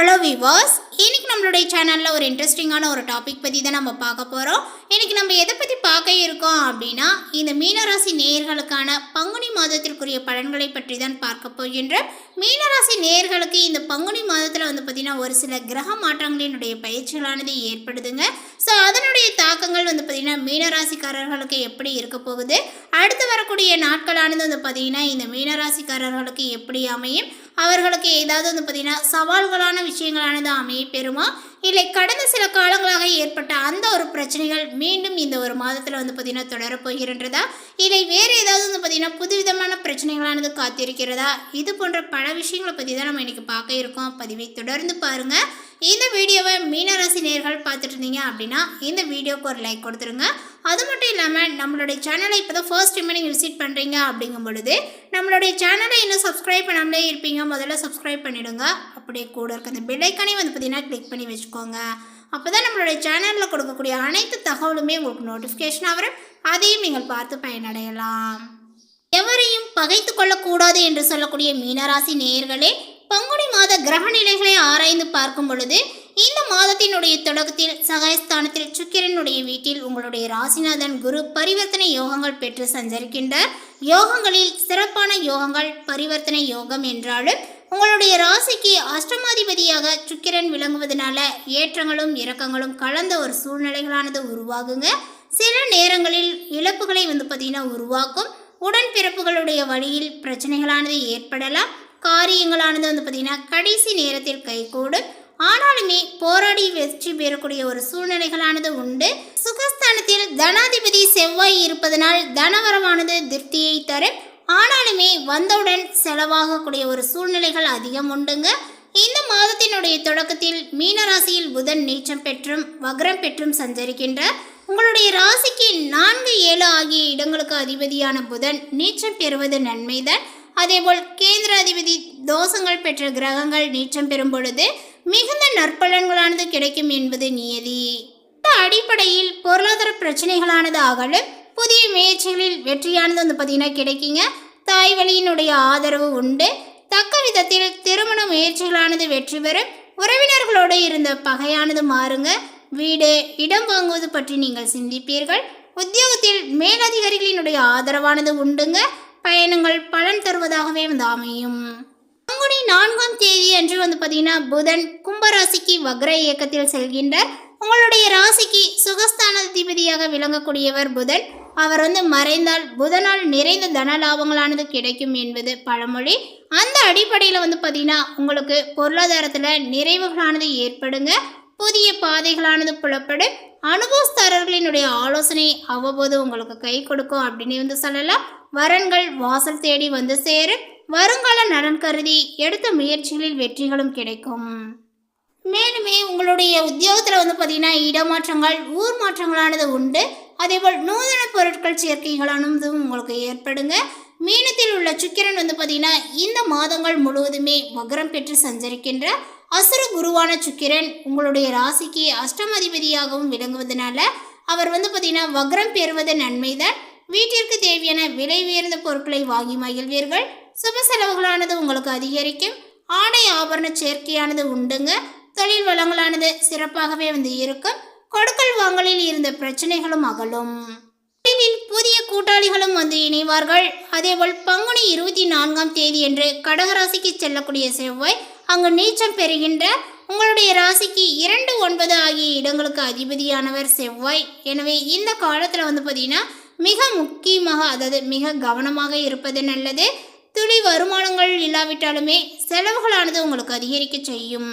Hello விவாஸ் இன்னைக்கு நம்மளுடைய சேனலில் ஒரு இன்ட்ரெஸ்டிங்கான ஒரு டாபிக் பற்றி தான் நம்ம பார்க்க போகிறோம் இன்னைக்கு நம்ம எதை பற்றி பார்க்க இருக்கோம் அப்படின்னா இந்த மீனராசி நேயர்களுக்கான பங்குனி மாதத்திற்குரிய பலன்களை பற்றி தான் பார்க்க போகின்ற மீனராசி நேயர்களுக்கு இந்த பங்குனி மாதத்தில் வந்து பார்த்திங்கன்னா ஒரு சில கிரக மாற்றங்களினுடைய பயிற்சிகளானது ஏற்படுதுங்க. ஸோ அதனுடைய தாக்கங்கள் வந்து பார்த்திங்கன்னா மீனராசிக்காரர்களுக்கு எப்படி இருக்க போகுது? அடுத்து வரக்கூடிய நாட்களானது வந்து பார்த்திங்கன்னா இந்த மீனராசிக்காரர்களுக்கு எப்படி அமையும்? அவர்களுக்கு ஏதாவது வந்து பார்த்திங்கன்னா சவால்களான விஷயங்களானது அமைய பெறுமா? இல்லை கடந்த சில காலங்களாக ஏற்பட்ட அந்த ஒரு பிரச்சனைகள் மீண்டும் இந்த ஒரு மாதத்தில் வந்து பார்த்திங்கன்னா தொடரப்போகின்றதா இல்லை வேறு ஏதாவது வந்து பார்த்திங்கன்னா புதுவிதமான பிரச்சனைகளானது காத்திருக்கிறதா? இது போன்ற பல விஷயங்களை பற்றி தான் நம்ம இன்றைக்கி பார்க்க இருக்கோம். பதிவை தொடர்ந்து பாருங்கள் இந்த வீடியோவை மீனராசி நேர்கள் பார்த்துட்டு இருந்தீங்க அப்படின்னா இந்த வீடியோக்கு ஒரு லைக் கொடுத்துருங்க. அது மட்டும் இல்லாமல் நம்மளுடைய சேனலை இப்போ தான் ஃபர்ஸ்ட் டைம் நீங்கள் விசிட் பண்ணுறீங்க அப்படிங்கும் பொழுது நம்மளுடைய சேனலை இன்னும் சப்ஸ்கிரைப் பண்ணாமலே இருப்பீங்க. முதல்ல சப்ஸ்கிரைப் பண்ணிவிடுங்க அப்படியே கூட இருக்க அந்த பெல்லைக்கானே வந்து பார்த்தீங்கன்னா கிளிக் பண்ணி வச்சுக்கோங்க. அப்போ தான் நம்மளுடைய சேனலில் கொடுக்கக்கூடிய அனைத்து தகவலுமே உங்களுக்கு நோட்டிஃபிகேஷன் வரும். அதையும் நீங்கள் பார்த்து பயனடையலாம். எவரையும் பகைத்து கொள்ளக்கூடாது என்று சொல்லக்கூடிய மீனராசி நேயர்களே பங்குனி மாத கிரக நிலைகளை ஆராய்ந்து பார்க்கும் பொழுது இந்த மாதத்தினுடைய தொடக்கத்தில் சகாயஸ்தானத்தில் சுக்கிரனுடைய வீட்டில் உங்களுடைய ராசிநாதன் குரு பரிவர்த்தனை யோகங்கள் பெற்று சஞ்சரிக்கின்றார். யோகங்களில் சிறப்பான யோகங்கள் பரிவர்த்தனை யோகம் என்றாலும் உங்களுடைய ராசிக்கு அஷ்டமாதிபதியாக சுக்கிரன் விளங்குவதனால ஏற்றங்களும் இறக்கங்களும் கலந்த ஒரு சூழ்நிலைகளானது உருவாகுங்க. சில நேரங்களில் இழப்புகளை வந்து பார்த்தீங்கன்னா உருவாக்கும். உடன்பிறப்புகளுடைய வழியில் பிரச்சனைகளானது ஏற்படலாம். காரியங்களானது வந்து பார்த்திங்கன்னா கடைசி நேரத்தில் கைகூடும். ஆனாலுமே போராடி வெற்றி பெறக்கூடிய ஒரு சூழ்நிலைகளானது உண்டு. சுகஸ்தானத்தில் தனாதிபதி செவ்வாய் இருப்பதனால் தனவரமானது திருப்தியை தரும். ஆனாலுமே வந்தவுடன் செலவாகக்கூடிய ஒரு சூழ்நிலைகள் அதிகம் உண்டுங்க. இந்த மாதத்தினுடைய தொடக்கத்தில் மீனராசியில் புதன் நீச்சம் பெற்றும் வக்ரம் பெற்றும் சஞ்சரிக்கின்றார். உங்களுடைய ராசிக்கு நான்கு ஏழு ஆகிய இடங்களுக்கு அதிபதியான புதன் நீச்சம் பெறுவது நன்மைதான். அதேபோல் கேந்திர அதிபதி தோஷங்கள் பெற்ற கிரகங்கள் நீச்சம் பெறும் பொழுது மிகுந்த நற்பலன்களானது கிடைக்கும் என்பது நியதி இந்த அடிப்படையில் பொருளாதார பிரச்சனைகளானது அகலும் புதிய முயற்சிகளில் வெற்றியானது வந்து பார்த்தீங்கன்னா கிடைக்குங்க. தாய் வழியினுடைய ஆதரவு உண்டு. தக்க விதத்தில் திருமண முயற்சிகளானது வெற்றி பெறும். உறவினர்களோடு இருந்த பகையானது மாறுங்க. வீடு இடம் வாங்குவது பற்றி நீங்கள் சிந்திப்பீர்கள். உத்தியோகத்தில் மேலதிகாரிகளினுடைய ஆதரவானது உண்டுங்க. பயணங்கள் பலன் தருவதாகவே வந்து அமையும். பங்குனி நான்காம் தேதி அன்று வந்து பார்த்தீங்கன்னா புதன் கும்பராசிக்கு வக்ர இயக்கத்தில் செல்கின்ற உங்களுடைய ராசிக்கு சுகஸ்தானாதிபதியாக விளங்கக்கூடியவர் புதன். அவர் வந்து மறைந்தால் புதனால் நிறைந்த தன லாபங்களானது கிடைக்கும் என்பது பழமொழி. அந்த அடிப்படையில் வந்து பார்த்தீங்கன்னா உங்களுக்கு பொருளாதாரத்தில் நிறைவுகளானது ஏற்படுங்க. புதிய பாதைகளானது புலப்படும் அனுபவஸ்தாரர்களினுடைய ஆலோசனை அவ்வப்போது உங்களுக்கு கை கொடுக்கும் அப்படின்னு வந்து சொல்லலாம். வரன்கள் வாசல் தேடி வந்து சேரும். வருங்கால நலன் கருதி எடுத்த முயற்சிகளில் வெற்றிகளும் கிடைக்கும். மேலுமே உங்களுடைய உத்தியோகத்தில் வந்து பார்த்தீங்கன்னா இடமாற்றங்கள் ஊர் மாற்றங்களானது உண்டு. அதேபோல் நூதன பொருட்கள் சேர்க்கைகளானதும் உங்களுக்கு ஏற்படுங்க. மீனத்தில் உள்ள சுக்கிரன் வந்து பார்த்தீங்கன்னா இந்த மாதங்கள் முழுவதுமே வக்ரம் பெற்று சஞ்சரிக்கின்ற அசுர குருவான சுக்கிரன் உங்களுடைய ராசிக்கு அஷ்டமதிபதியாகவும் விளங்குவதனால அவர் வந்து பார்த்தீங்கன்னா வக்ரம் பெறுவது நன்மைதான். வீட்டிற்கு தேவையான விலை உயர்ந்த பொருட்களை வாங்கி மகிழ்வீர்கள். சுப செலவுகளானது உங்களுக்கு அதிகரிக்கும். ஆடை ஆபரண சேர்க்கையானது உண்டுங்க. தொழில் வளங்களானது சிறப்பாகவே வந்து இருக்கும். கொடுக்கல் வாங்கலில் இருந்த பிரச்சனைகளும் அகலும். புதிய கூட்டாளிகளும் வந்து இணைவார்கள். அதேபோல் பங்குனி இருபத்தி நான்காம் தேதி என்று கடகராசிக்கு செல்லக்கூடிய செவ்வாய் அங்கு நீச்சம் பெறுகின்ற உங்களுடைய ராசிக்கு இரண்டு ஒன்பது ஆகிய இடங்களுக்கு அதிபதியானவர் செவ்வாய். எனவே இந்த காலத்தில் வந்து பார்த்தீங்கன்னா மிக முக்கியமாக அதாவது மிக கவனமாக இருப்பது நல்லது. துளி வருமானங்கள் இல்லாவிட்டாலுமே செலவுகளானது உங்களுக்கு அதிகரிக்க செய்யும்.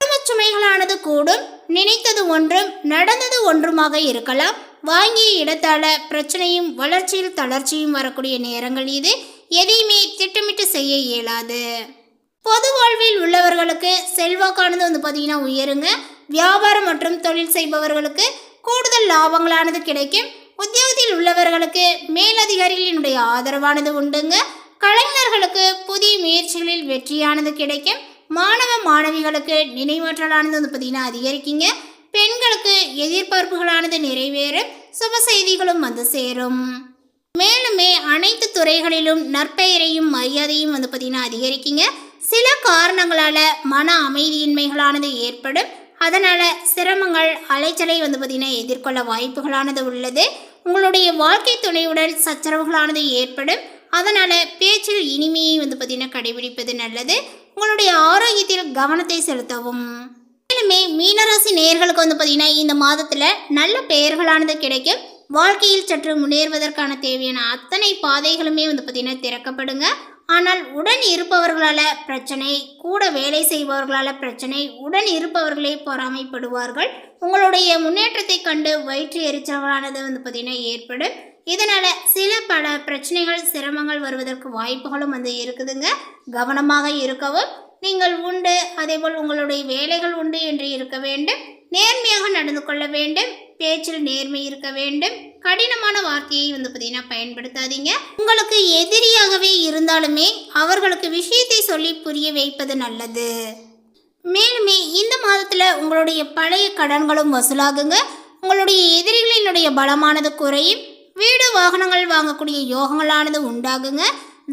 குடும்பச் சுமைகளானது கூடும். நினைத்தது ஒன்றும் நடந்தது ஒன்றுமாக இருக்கலாம். வாங்கிய இடத்தால பிரச்சனையும் வளர்ச்சியில் தளர்ச்சியும் வரக்கூடிய நேரங்கள் இது. எதையுமே திட்டமிட்டு செய்ய இயலாது. பொது வாழ்வில் உள்ளவர்களுக்கு செல்வாக்கானது வந்து பார்த்தீங்கன்னா உயருங்க. வியாபாரம் மற்றும் தொழில் செய்பவர்களுக்கு கூடுதல் லாபங்களானது கிடைக்கும். உத்தியோகத்தில் உள்ளவர்களுக்கு மேலதிகாரிகளினுடைய ஆதரவானது உண்டுங்க. கலைஞர்களுக்கு புதிய முயற்சிகளில் வெற்றியானது கிடைக்கும். மாணவ மாணவிகளுக்கு நினைவாற்றலானது வந்து பார்த்தீங்கன்னா அதிகரிக்குங்க. பெண்களுக்கு எதிர்பார்ப்புகளானது நிறைவேறும். சுப செய்திகளும் வந்து சேரும். மேலுமே அனைத்து துறைகளிலும் நற்பெயரையும் மரியாதையும் வந்து பார்த்தீங்கன்னா அதிகரிக்குங்க. சில காரணங்களால மன அமைதியின்மைகளானது ஏற்படும். அதனால சிரமங்கள் அலைச்சலை வந்து பார்த்தீங்கன்னா எதிர்கொள்ள வாய்ப்புகளானது உள்ளது. உங்களுடைய வாழ்க்கை துணையுடன் சச்சரவுகளானது ஏற்படும். அதனால் பேச்சில் இனிமையை வந்து பார்த்தீங்கன்னா கடைபிடிப்பது நல்லது. உங்களுடைய ஆரோக்கியத்தில் கவனத்தை செலுத்தவும். மேலுமே மீனராசி நேர்களுக்கு வந்து பார்த்தீங்கன்னா இந்த மாதத்தில் நல்ல பெயர்களானது கிடைக்கும். வாழ்க்கையில் சற்று முன்னேறுவதற்கான தேவையான அத்தனை பாதைகளுமே வந்து பார்த்தீங்கன்னா திறக்கப்படுங்க. ஆனால் உடன் இருப்பவர்களால பிரச்சனை கூட வேலை செய்பவர்களால பிரச்சனை உடன் இருப்பவர்களே பொறாமைப்படுவார்கள். உங்களுடைய முன்னேற்றத்தை கண்டு வயிற்று எரிச்சல்களானது வந்து பார்த்திங்கன்னா ஏற்படும். இதனால் சில பல பிரச்சனைகள் சிரமங்கள் வருவதற்கு வாய்ப்புகளும் வந்து இருக்குதுங்க. கவனமாக இருக்கவும் நீங்கள் உண்டு அதேபோல் உங்களுடைய வேலைகள் உண்டு என்று இருக்க வேண்டும். நேர்மையாக நடந்து கொள்ள வேண்டும். பேச்சில் நேர்மை இருக்க வேண்டும். கடினமான வார்த்தையை வந்து பார்த்தீங்கன்னா பயன்படுத்தாதீங்க. உங்களுக்கு எதிரியாகவே இருந்தாலுமே அவர்களுக்கு விஷயத்தை சொல்லி புரிய வைப்பது நல்லது. மேலுமே இந்த மாதத்தில் உங்களுடைய பழைய கடன்களும் வசூலாகுங்க. உங்களுடைய எதிரிகளினுடைய பலமானது குறையும். வீடு வாகனங்கள் வாங்கக்கூடிய யோகங்களானது உண்டாகுங்க.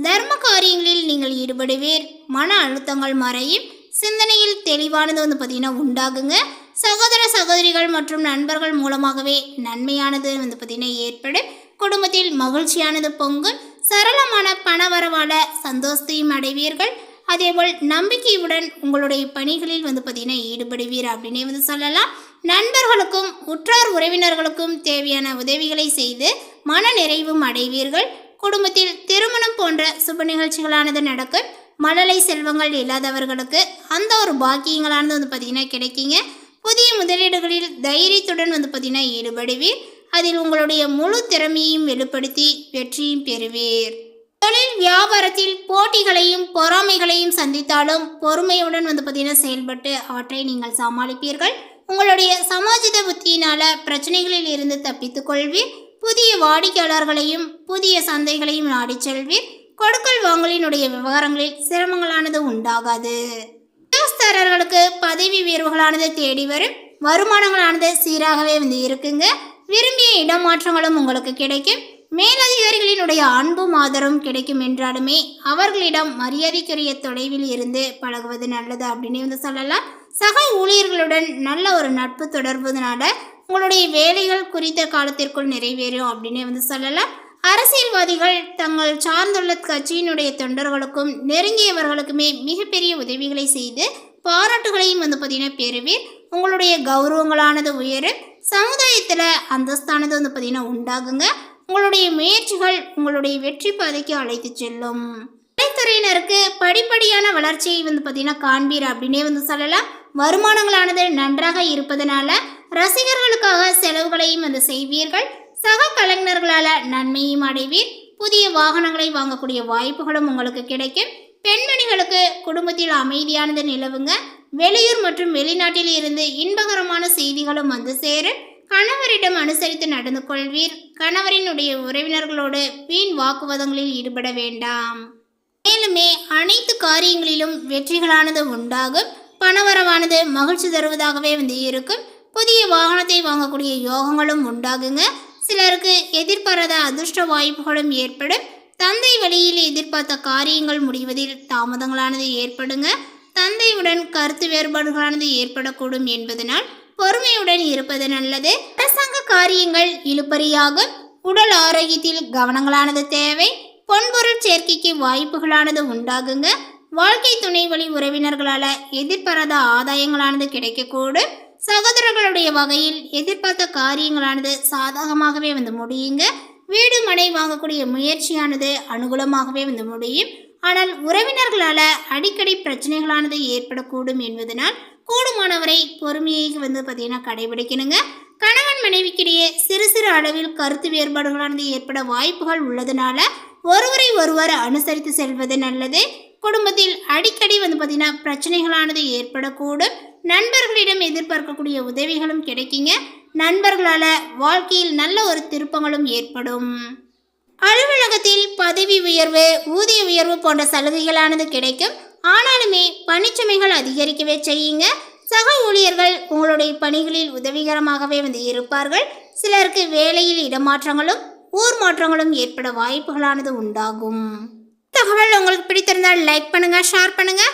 தர்ம காரியங்களில் நீங்கள் ஈடுபடுவீர். மன அழுத்தங்கள் மறையும். சிந்தனையில் தெளிவானது வந்து பார்த்தீங்கன்னா உண்டாகுங்க. சகோதர சகோதரிகள் மற்றும் நண்பர்கள் மூலமாகவே நன்மையானது வந்து பார்த்தீங்கன்னா ஏற்படும். குடும்பத்தில் மகிழ்ச்சியானது பொங்கும். சரளமான பணவரவால சந்தோஷத்தையும் அடைவீர்கள். அதேபோல் நம்பிக்கையுடன் உங்களுடைய பணிகளில் வந்து பார்த்தீங்கன்னா ஈடுபடுவீர் அப்படின்னே வந்து சொல்லலாம். நண்பர்களுக்கும் உற்றார் உறவினர்களுக்கும் தேவையான உதவிகளை செய்து மன நிறைவும் அடைவீர்கள். குடும்பத்தில் திருமணம் போன்ற சுப நிகழ்ச்சிகளானது நடக்கும். மழலை செல்வங்கள் இல்லாதவர்களுக்கு அந்த ஒரு பாக்கியங்களானது வந்து பார்த்தீங்கன்னா கிடைக்குங்க. புதிய முதலீடுகளில் தைரியத்துடன் வந்து பார்த்தீங்கன்னா ஈடுபடுவீர். அதில் உங்களுடைய முழு திறமையையும் வெளிப்படுத்தி வெற்றியும் பெறுவீர். தொழில் வியாபாரத்தில் போட்டிகளையும் பொறாமைகளையும் சந்தித்தாலும் பொறுமையுடன் வந்து பார்த்தீங்கன்னா செயல்பட்டு அவற்றை நீங்கள் சமாளிப்பீர்கள். உங்களுடைய சமாஜித புத்தியினால பிரச்சனைகளில் இருந்து தப்பித்துக் கொள்வீர். புதிய வாடிக்கையாளர்களையும் புதிய சந்தைகளையும் நாடிச் செல்வீர். கொடுக்கல் வாங்கலினுடைய விவகாரங்களில் சிரமங்களானது உண்டாகாது. உத்தியோகஸ்தரர்களுக்கு பதவி உயர்வுகளானது தேடி வரும். வருமானங்களானது சீராகவே வந்து இருக்குங்க. விரும்பிய இடமாற்றங்களும் உங்களுக்கு கிடைக்கும். மேலதிகாரிகளினுடைய அன்பும் ஆதரவும் கிடைக்கும் என்றாலுமே அவர்களிடம் மரியாதைக்குரிய தொலைவில் இருந்து பழகுவது நல்லது அப்படின்னு வந்து சொல்லலாம். சக ஊழியர்களுடன் நல்ல ஒரு நட்பு தொடர்புனால உங்களுடைய வேலைகள் குறித்த காலத்திற்குள் நிறைவேறும் அப்படின்னு வந்து சொல்லலாம். அரசியல்வாதிகள் தங்கள் சார்ந்துள்ள கட்சியினுடைய தொண்டர்களுக்கும் நெருங்கியவர்களுக்குமே மிகப்பெரிய உதவிகளை செய்து பாராட்டுகளையும் வந்து பார்த்தீங்கன்னா பெறுவீர். உங்களுடைய கௌரவங்களானது உயரும் சமுதாயத்தில் அந்தஸ்தானது வந்து பார்த்தீங்கன்னா உண்டாகுங்க. உங்களுடைய முயற்சிகள் உங்களுடைய வெற்றி பாதைக்கு அழைத்து செல்லும். கலைத்துறையினருக்கு படிப்படியான வளர்ச்சியை வந்து பார்த்தீங்கன்னா காண்பீர் அப்படின்னே வந்து சொல்லலாம். வருமானங்களானது நன்றாக இருப்பதனால ரசிகர்களுக்காக செலவுகளையும் வந்து செய்வீர்கள். சக கலைஞர்களால் நன்மையும் அடைவீர். புதிய வாகனங்களை வாங்கக்கூடிய வாய்ப்புகளும் உங்களுக்கு கிடைக்கும். பெண்மணிகளுக்கு குடும்பத்தில் அமைதியானது நிலவுங்க. வெளியூர் மற்றும் வெளிநாட்டில் இருந்து இன்பகரமான செய்திகளும் வந்து சேரும். கணவரிடம் அனுசரித்து நடந்து கொள்வீர். கணவரினுடைய உறவினர்களோடு வீண் வாக்குவாதங்களில் ஈடுபட வேண்டாம். மேலுமே அனைத்து காரியங்களிலும் வெற்றிகளானது உண்டாகும். பணவரவானது மகிழ்ச்சி தருவதாகவே வந்து இருக்கும். புதிய வாகனத்தை வாங்கக்கூடிய யோகங்களும் உண்டாகுங்க. சிலருக்கு எதிர்பாராத அதிர்ஷ்ட வாய்ப்புகளும் ஏற்படும். தந்தை வழியில் எதிர்பார்த்த காரியங்கள் முடிவதில் தாமதங்களானது ஏற்படுங்க. தந்தையுடன் கருத்து வேறுபாடுகளானது ஏற்படக்கூடும் என்பதனால் பொறுமையுடன் இருப்பது நல்லது. அரசாங்க காரியங்கள் இழுபறியாகும். உடல் ஆரோக்கியத்தில் கவனங்களானது தேவை. பொன்பொருள் சேர்க்கைக்கு வாய்ப்புகளானது உண்டாகுங்க. வாழ்க்கை துணை வழி உறவினர்களால் எதிர்பாராத ஆதாயங்களானது கிடைக்கக்கூடும். சகோதரர்களுடைய வகையில் எதிர்பார்த்த காரியங்களானது சாதகமாகவே வந்து முடியுங்க. வீடு மனை வாங்கக்கூடிய முயற்சியானது அனுகூலமாகவே வந்து முடியும். ஆனால் உறவினர்களால் அடிக்கடி பிரச்சனைகளானது ஏற்படக்கூடும் என்பதனால் கூடுமானவரை பொறுமையை வந்து பார்த்தீங்கன்னா கடைபிடிக்கணுங்க. கணவன் மனைவிக்கிடையே சிறு சிறு அளவில் கருத்து வேறுபாடுகளானது ஏற்பட வாய்ப்புகள் உள்ளதுனால ஒருவரை ஒருவர் அனுசரித்து செல்வது நல்லது. குடும்பத்தில் அடிக்கடி வந்து பார்த்தீங்கன்னா பிரச்சனைகளானது ஏற்படக்கூடும். நண்பர்களிடம் எதிர்பார்க்கக்கூடிய உதவிகளும் கிடைக்குங்க. நண்பர்களால் வாழ்க்கையில் நல்ல ஒரு திருப்பங்களும் ஏற்படும். அலுவலகத்தில் பதவி உயர்வு ஊதிய உயர்வு போன்ற சலுகைகளானது கிடைக்கும். ஆனாலுமே பணிச்சுமைகள் அதிகரிக்கவே செய்யுங்க. சக ஊழியர்கள் உங்களுடைய பணிகளில் உதவிகரமாகவே வந்து இருப்பார்கள். சிலருக்கு வேலையில் இடமாற்றங்களும் ஊர் மாற்றங்களும் ஏற்பட வாய்ப்புகளானது உண்டாகும். தகவல் உங்களுக்கு பிடித்திருந்தால் லைக் பண்ணுங்கள் ஷேர் பண்ணுங்கள்